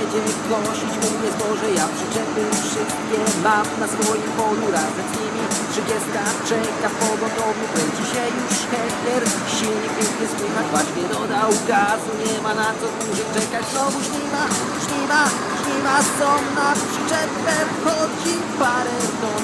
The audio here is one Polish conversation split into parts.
jedzie kosić u mnie zboże Ja przyczepy wszystkie mam na swoim polu. Razem z nimi trzydziestka czeka w pogotowiu Kręci się już hekler, silnik pięknie słychać. Właśnie dodał gazu, nie ma na co dłużej czekać. Znowu żniwa, żniwa, żniwa są na przyczepę Wchodzi parę ton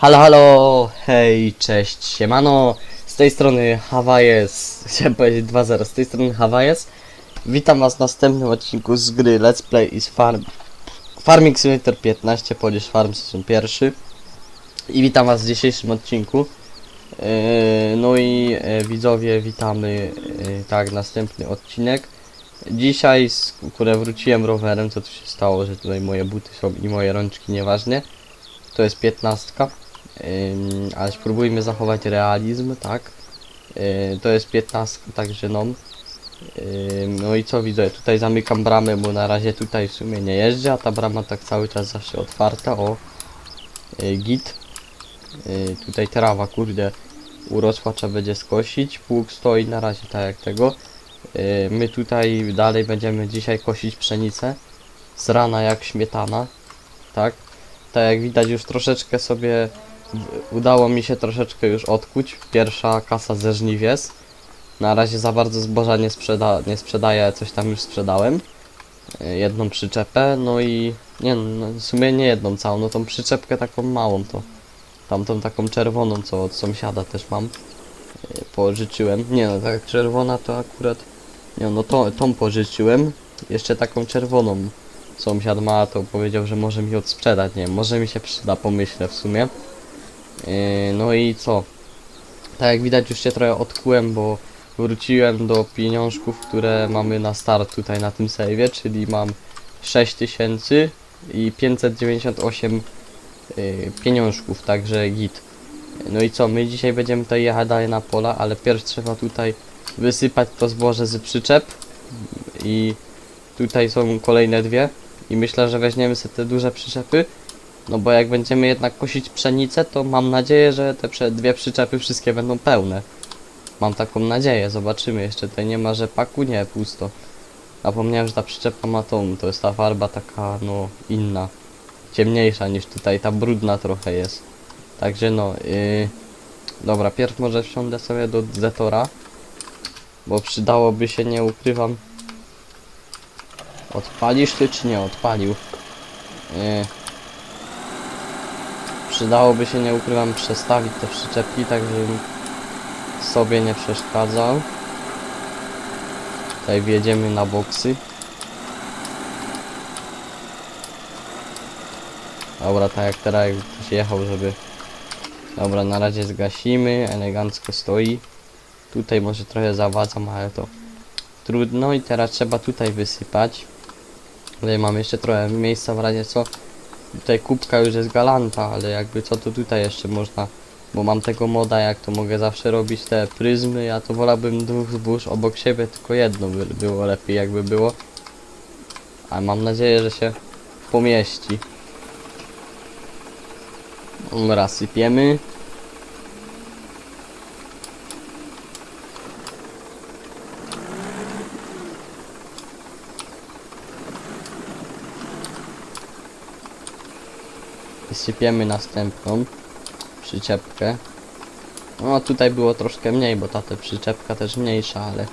Halo, halo, hej, cześć, siemano, z tej strony Hawajes, chciałem powiedzieć 2.0, z tej strony Hawajes. Witam was w następnym odcinku z gry Let's Play is Farm Farming Simulator 15, Polish Farm Sezon pierwszy. I witam was w dzisiejszym odcinku. Yy, no i e, widzowie, witamy, yy, tak, następny odcinek. Dzisiaj, z wróciłem rowerem, co tu się stało, że tutaj moje buty są i moje rączki, nieważnie. To jest 15. Ym, ale spróbujmy zachować realizm, tak? Yy, to jest 15, także no. No i co widzę, tutaj zamykam bramę, bo na razie tutaj w sumie nie jeżdżę, a ta brama tak cały czas zawsze otwarta, o. Git. Tutaj trawa, kurde, urosła, trzeba będzie skosić. Pług stoi na razie tak jak tego. My tutaj dalej będziemy dzisiaj kosić pszenicę. Z rana jak śmietana, tak? tak jak widać już troszeczkę sobie udało mi się troszeczkę już odkuć. Pierwsza kasa ze żniw jest. Na razie za bardzo zboża nie, sprzeda nie sprzedaję, coś tam już sprzedałem. E, Jedną przyczepę, no i nie no, w sumie nie jedną całą, no tą przyczepkę taką małą to. Tamtą taką czerwoną, co od sąsiada też mam. e, Pożyczyłem. Nie no, tak czerwona to akurat. Nie no, to, tą pożyczyłem. Jeszcze taką czerwoną sąsiad ma, to powiedział, że może mi odsprzedać, nie może mi się przyda, pomyślę w sumie. Yy, no i co? Tak jak widać już się trochę odkułem, bo wróciłem do pieniążków, które mamy na start tutaj na tym save'ie, czyli mam 6000 i 598 yy, pieniążków, także git. No i co, my dzisiaj będziemy tutaj jechać dalej na pola, ale pierw trzeba tutaj wysypać to zboże z przyczep i tutaj są kolejne dwie i myślę, że weźmiemy sobie te duże przyczepy. No bo jak będziemy jednak kosić pszenicę, to mam nadzieję, że te dwie przyczepy wszystkie będą pełne. Mam taką nadzieję, zobaczymy. Jeszcze tutaj nie ma rzepaku, nie, pusto. Zapomniałem, że ta przyczepa ma tą, to jest ta farba taka, no, inna. Ciemniejsza niż tutaj, ta brudna trochę jest. Także no, yy... Dobra, pierw może wsiądę sobie do Zetora. Bo przydałoby się, nie ukrywam, Odpalisz ty czy nie odpalił? Nie. Przydałoby się, nie ukrywam, przestawić te przyczepki, tak żebym sobie nie przeszkadzał. Tutaj wjedziemy na boksy. Dobra, tak jak teraz jakby ktoś jechał, żeby... Dobra, na razie zgasimy, elegancko stoi. Tutaj może trochę zawadzam, ale to trudno i teraz trzeba tutaj wysypać. Tutaj mam jeszcze trochę miejsca w razie co. Tutaj kubka już jest galanta, ale jakby co to tutaj jeszcze można. Bo mam tego moda, jak to mogę zawsze robić te pryzmy. Ja to wolałbym dwóch zbóż obok siebie, tylko jedno by było lepiej jakby było. Ale mam nadzieję, że się pomieści. Dobra, sypiemy. Wysypiemy następną przyczepkę. No tutaj było troszkę mniej, bo ta te przyczepka też mniejsza, ale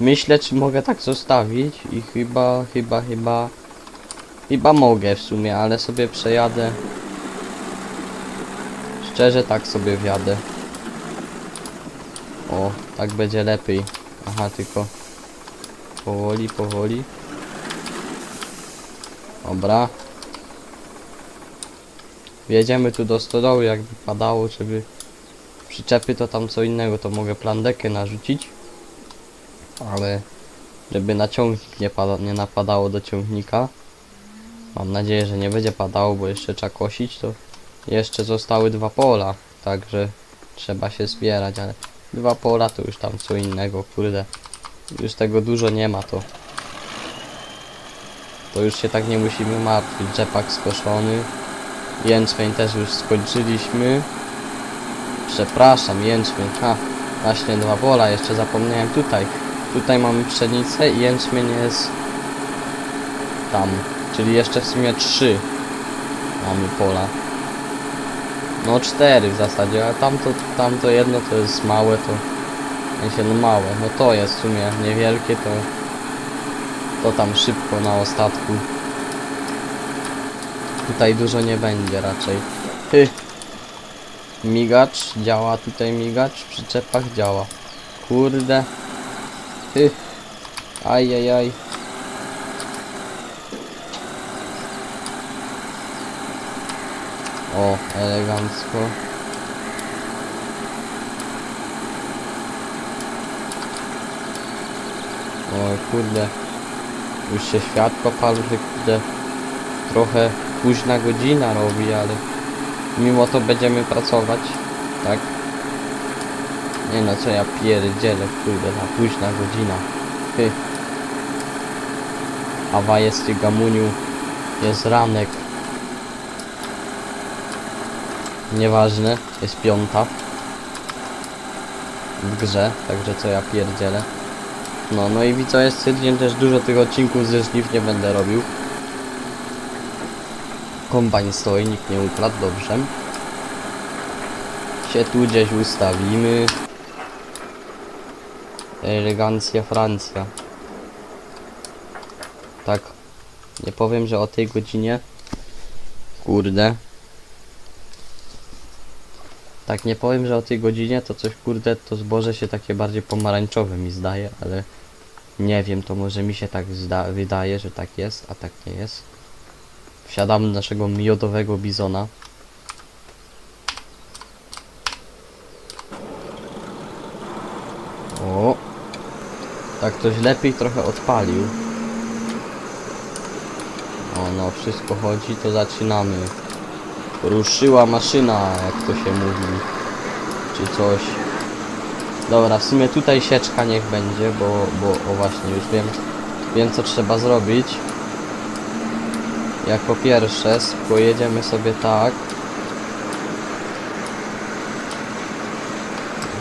myślę czy mogę tak zostawić i chyba, chyba, chyba chyba mogę w sumie, ale sobie przejadę. Szczerze tak sobie wjadę. O, tak będzie lepiej. Aha, tylko powoli, powoli. Dobra Wjedziemy tu do stodoły, jakby padało, żeby przyczepy to tam co innego, to mogę plandekę narzucić. Ale żeby na ciągnik nie, pada, nie napadało do ciągnika. Mam nadzieję, że nie będzie padało, bo jeszcze trzeba kosić, to jeszcze zostały dwa pola, także trzeba się zbierać, ale dwa pola to już tam co innego, kurde. Już tego dużo nie ma, to to już się tak nie musimy martwić. Rzepak skoszony. Jęczmień też już skończyliśmy. Przepraszam, jęczmień. Ha, właśnie dwa pola, jeszcze zapomniałem tutaj. Tutaj mamy pszenicę i jęczmień jest tam. Czyli jeszcze w sumie trzy mamy pola. No cztery w zasadzie, a tamto, tamto jedno to jest małe, to sensie no małe, no to jest w sumie niewielkie, to to tam szybko na ostatku. Tutaj dużo nie będzie raczej. Ty. Migacz, działa tutaj migacz, w przyczepach działa. Kurde. Ty. Ajajaj. O, elegancko. O kurde. Już się światło że kurde. Trochę późna godzina robi, ale mimo to będziemy pracować, tak? Nie no, co ja pierdzielę, kurde, ta późna godzina. Ty. Awa jest ty gamuniu. Jest ranek. Nieważne, jest piąta. W grze, także co ja pierdzielę. No, no i widzę, jest tydzień też dużo tych odcinków ze żniw nie będę robił. Kombajn stoi, nikt nie ukradł, dobrze. Się tu gdzieś ustawimy. Elegancja Francja. Tak. Nie powiem, że o tej godzinie. Kurde. Tak, nie powiem, że o tej godzinie to coś kurde, to zboże się takie bardziej pomarańczowe mi zdaje, ale nie wiem, to może mi się tak wydaje, że tak jest, a tak nie jest. Wsiadamy naszego miodowego bizona. O! Tak ktoś lepiej trochę odpalił. O no, wszystko chodzi, to zaczynamy. Ruszyła maszyna, jak to się mówi. Czy coś. Dobra, w sumie tutaj sieczka niech będzie, bo, bo o właśnie już wiem, wiem co trzeba zrobić. Jako pierwsze pojedziemy sobie tak,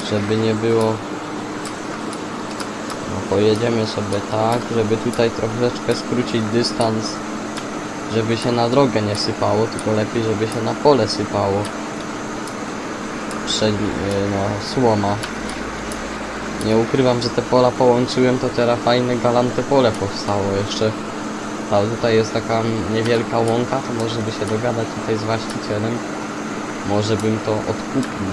żeby nie było. No pojedziemy sobie tak, żeby tutaj troszeczkę skrócić dystans, żeby się na drogę nie sypało, tylko lepiej, żeby się na pole sypało. Prze, no, słoma. Nie ukrywam, że te pola połączyłem, to teraz fajne galante pole powstało jeszcze. A tutaj jest taka niewielka łąka, to może by się dogadać tutaj z właścicielem. Może bym to odkupił.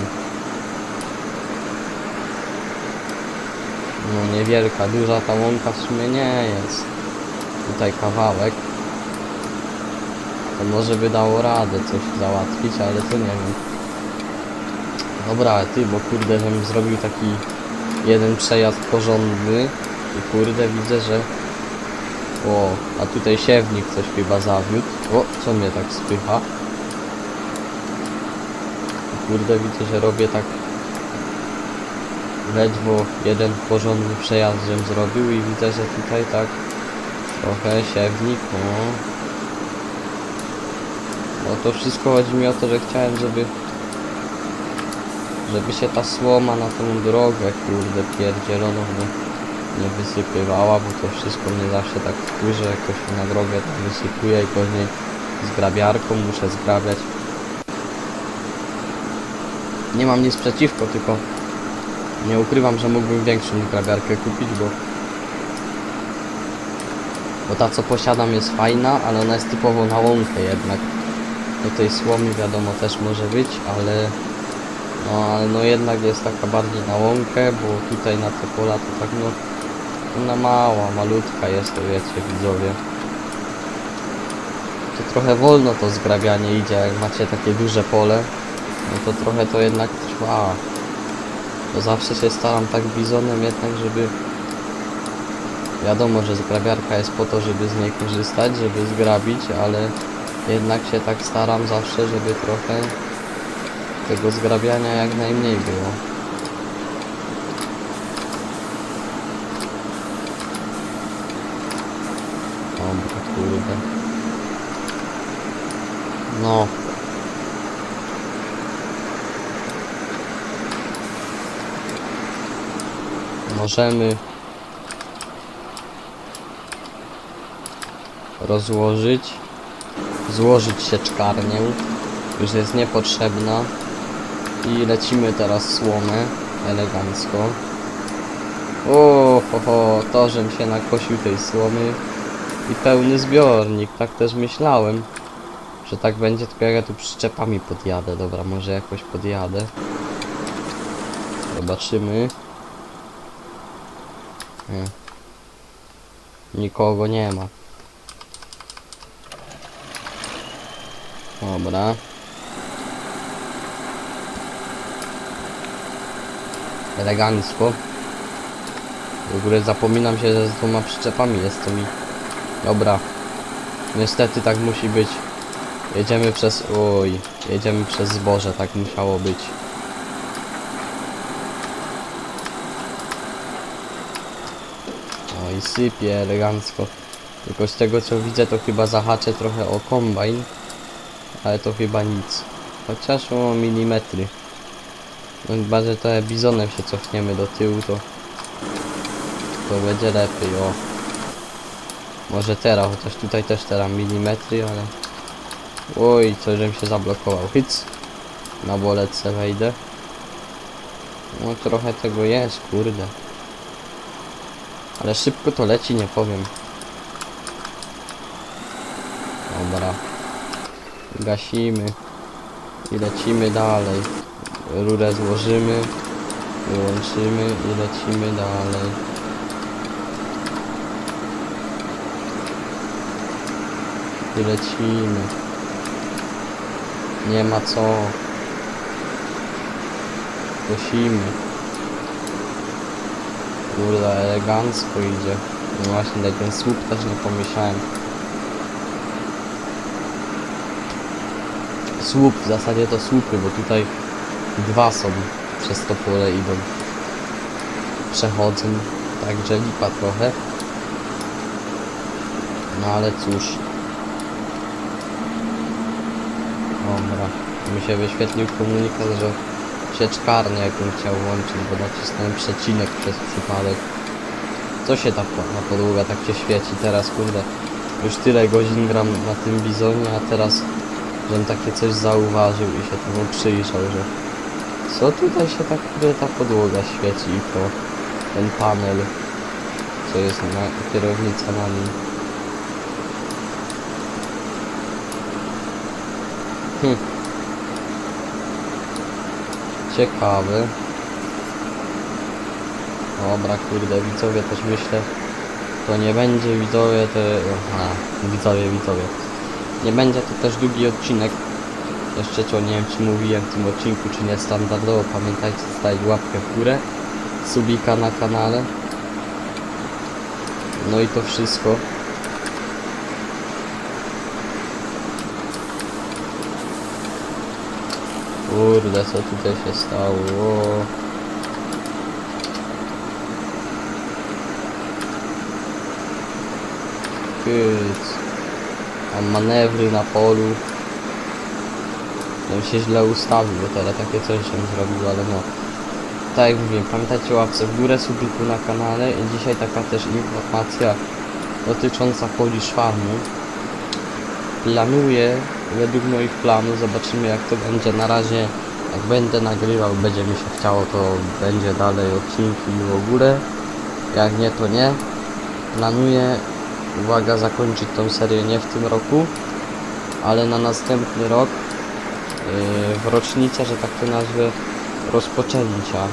No niewielka, duża ta łąka w sumie nie jest. Tutaj kawałek. To może by dało radę coś załatwić, ale to nie wiem. Dobra, ty, bo kurde, żebym zrobił taki jeden przejazd porządny i kurde widzę, że o, a tutaj siewnik coś chyba zawiódł. O, co mnie tak spycha? Kurde widzę, że robię tak ledwo jeden porządny przejazd, żem zrobił i widzę, że tutaj tak trochę siewnik, o. No to wszystko chodzi mi o to, że chciałem, żeby żeby się ta słoma na tą drogę, kurde, pierdzieloną nie, nie wysypywała, bo to wszystko mnie zawsze tak wkurzy, jak to się na drogę tak wysypuje i później z grabiarką muszę zgrabiać. Nie mam nic przeciwko, tylko nie ukrywam, że mógłbym większą grabiarkę kupić, bo bo ta co posiadam jest fajna, ale ona jest typowo na łąkę jednak. Do tej słomy wiadomo też może być, ale no, ale no jednak jest taka bardziej na łąkę, bo tutaj na te pola to tak no ona mała, malutka jest to wiecie widzowie. To trochę wolno to zgrabianie idzie, jak macie takie duże pole, no to trochę to jednak trwa. To zawsze się staram tak bizonem jednak, żeby wiadomo, że zgrabiarka jest po to, żeby z niej korzystać, żeby zgrabić, ale jednak się tak staram zawsze, żeby trochę tego zgrabiania jak najmniej było. Dobra, kurde. No. Możemy rozłożyć, złożyć sieczkarnię, już jest niepotrzebna i lecimy teraz słomę elegancko. O, ho, ho, to żem się nakosił tej słomy i pełny zbiornik, tak też myślałem, że tak będzie, tylko jak ja tu przyczepami podjadę, dobra, może jakoś podjadę. Zobaczymy. Nie. Nikogo nie ma. Dobra. Elegancko. W ogóle zapominam się, że z dwoma przyczepami jest to mi. Dobra. Niestety tak musi być. Jedziemy przez... Oj. Jedziemy przez zboże, tak musiało być. O i sypie elegancko. Tylko z tego co widzę to chyba zahaczę trochę o kombajn. Ale to chyba nic. Chociaż o milimetry. No chyba, że to bizonem się cofniemy do tyłu to... To będzie lepiej, o. Może teraz, chociaż tutaj też teraz milimetry, ale... Oj, co żem się zablokował. Hyc. Na boletce wejdę. No trochę tego jest, kurde. Ale szybko to leci, nie powiem. Dobra. Gasimy. I lecimy dalej. Rurę złożymy. Wyłączymy i lecimy dalej. I lecimy. Nie ma co. Prosimy. Kurde, elegancko idzie. No właśnie, na ten słup też nie pomyślałem. Słup, w zasadzie to słupy, bo tutaj dwa są przez to pole idą. Przechodzą, także lipa trochę. No ale cóż. Dobra, mi się wyświetlił komunikat, że sieczkarnię jaką chciał włączyć, bo nacisnąłem przecinek przez przypadek. Co się ta ta podłoga tak się świeci teraz, kurde. Już tyle godzin gram na tym bizonie, a teraz żebym takie coś zauważył i się temu przyjrzał, że co tutaj się tak kurde ta podłoga świeci i to ten panel, co jest na kierownica na nim. Hm. Ciekawy. Dobra, kurde, widzowie też myślę, to nie będzie widzowie, to... Aha, widzowie, widzowie. Nie będzie to też długi odcinek. Jeszcze co, nie wiem czy mówiłem w tym odcinku, czy nie standardowo. Pamiętajcie zostawić łapkę w górę, subika na kanale. No i to wszystko. Kurde, co tutaj się stało? Kyc. Tam manewry na polu. Ja bym się źle ustawił, bo teraz takie coś się zrobił, ale no. Tak jak mówiłem, pamiętajcie łapce w górę, subiku na kanale i dzisiaj taka też informacja dotycząca Polish Farmu. Planuję, według moich planów, zobaczymy jak to będzie. Na razie, jak będę nagrywał, będzie mi się chciało, to będzie dalej odcinki w ogóle. Jak nie, to nie. Planuję uwaga, zakończyć tą serię nie w tym roku, ale na następny rok yy, w rocznicę, że tak to nazwę, rozpoczęcia.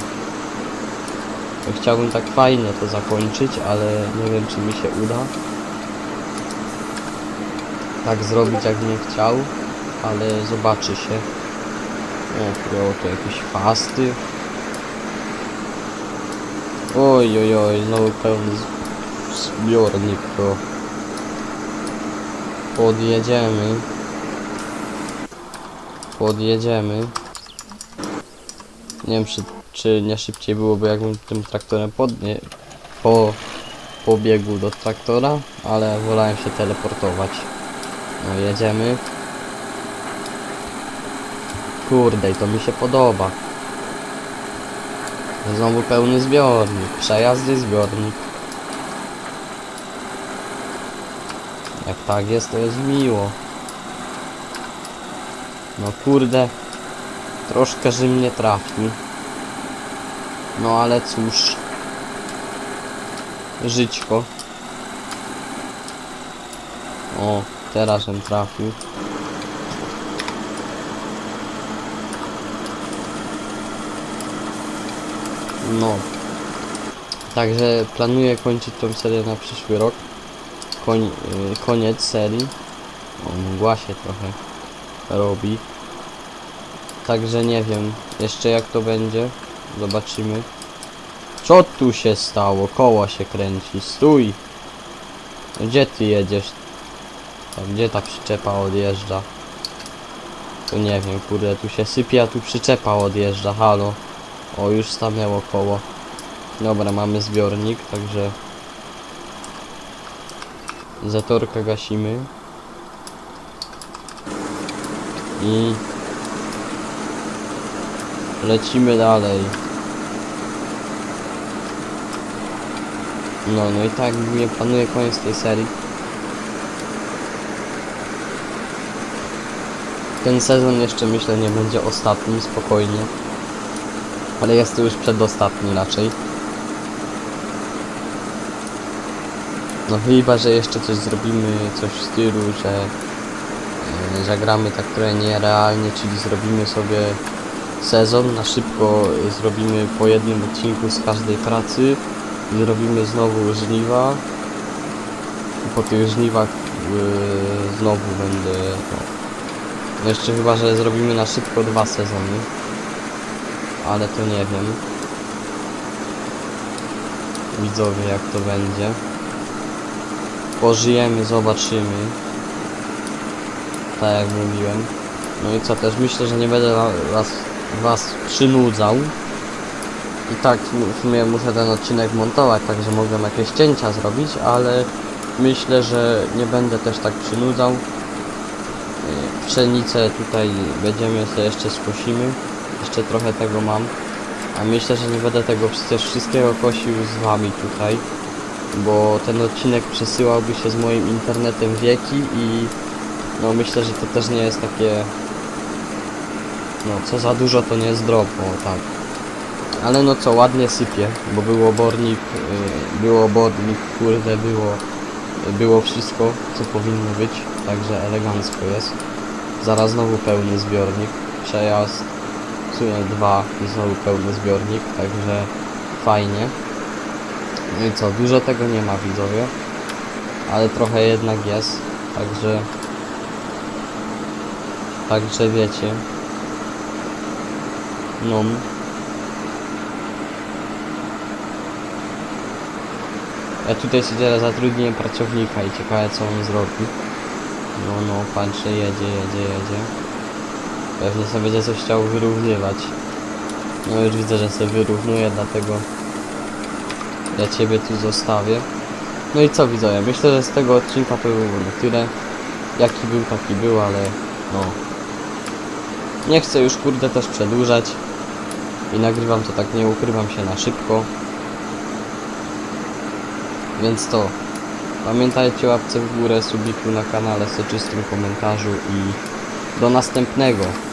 Chciałbym tak fajnie to zakończyć, ale nie wiem czy mi się uda. Tak zrobić jak bym chciał, ale zobaczy się. O, kurde, to jakieś fasty. Oj, oj, oj, znowu pełny zbiornik to podjedziemy podjedziemy nie wiem czy, czy nie szybciej byłoby jakbym tym traktorem podnie po pobiegł do traktora ale wolałem się teleportować no jedziemy kurde to mi się podoba znowu pełny zbiornik przejazdy zbiornik Jak tak jest, to jest miło. No kurde. Troszkę Rzym mnie trafił. No ale cóż. Żyćko. O, teraz Rzym trafił. No. Także planuję kończyć tą serię na przyszły rok. Koń, y, koniec serii. O, mgła się trochę robi. Także nie wiem jeszcze jak to będzie. Zobaczymy. Co tu się stało? Koło się kręci. Stój! Gdzie ty jedziesz? A gdzie ta przyczepa odjeżdża? To nie wiem, kurde, tu się sypie, a tu przyczepa odjeżdża, halo. O, już stanęło koło. Dobra, mamy zbiornik, także... Zatorkę gasimy. I... Lecimy dalej. No, no i tak nie planuję koniec tej serii. Ten sezon jeszcze myślę nie będzie ostatnim, spokojnie. Ale jest to już przedostatni raczej. No chyba, że jeszcze coś zrobimy, coś w stylu, że e, zagramy tak trochę nierealnie, czyli zrobimy sobie sezon, na szybko e, zrobimy po jednym odcinku z każdej pracy zrobimy znowu żniwa i po tych żniwach e, znowu będę no, no jeszcze chyba, że zrobimy na szybko dwa sezony. Ale to nie wiem. Widzowie jak to będzie. Pożyjemy, zobaczymy. Tak jak mówiłem. No i co też myślę, że nie będę wa- was, was przynudzał. I tak w sumie muszę ten odcinek montować, także mogę jakieś cięcia zrobić, ale myślę, że nie będę też tak przynudzał pszenicę tutaj będziemy sobie jeszcze skosimy. Jeszcze trochę tego mam. A myślę, że nie będę tego przecież wszystkiego kosił z wami tutaj bo ten odcinek przesyłałby się z moim internetem wieki i no myślę, że to też nie jest takie no co za dużo to nie jest zdrowo, tak. Ale no co, ładnie sypie, bo był obornik, yy, był obornik, kurde, było było wszystko, co powinno być, także elegancko jest. Zaraz znowu pełny zbiornik, przejazd, sumie dwa i znowu pełny zbiornik, także fajnie. No i co, dużo tego nie ma widzowie, ale trochę jednak jest, także także wiecie. No. Ja tutaj sobie zatrudniłem pracownika i ciekawe co on zrobi. No, no, patrzę, jedzie, jedzie, jedzie. Pewnie sobie będzie coś chciał wyrównywać. No już widzę, że sobie wyrównuje, dlatego ja ciebie tu zostawię. No i co widzowie, myślę, że z tego odcinka to było na tyle. Jaki był, taki był, ale no. Nie chcę już kurde też przedłużać. I nagrywam to tak, nie ukrywam się na szybko. Więc to. Pamiętajcie łapce w górę, subiku na kanale, soczystym komentarzu i do następnego.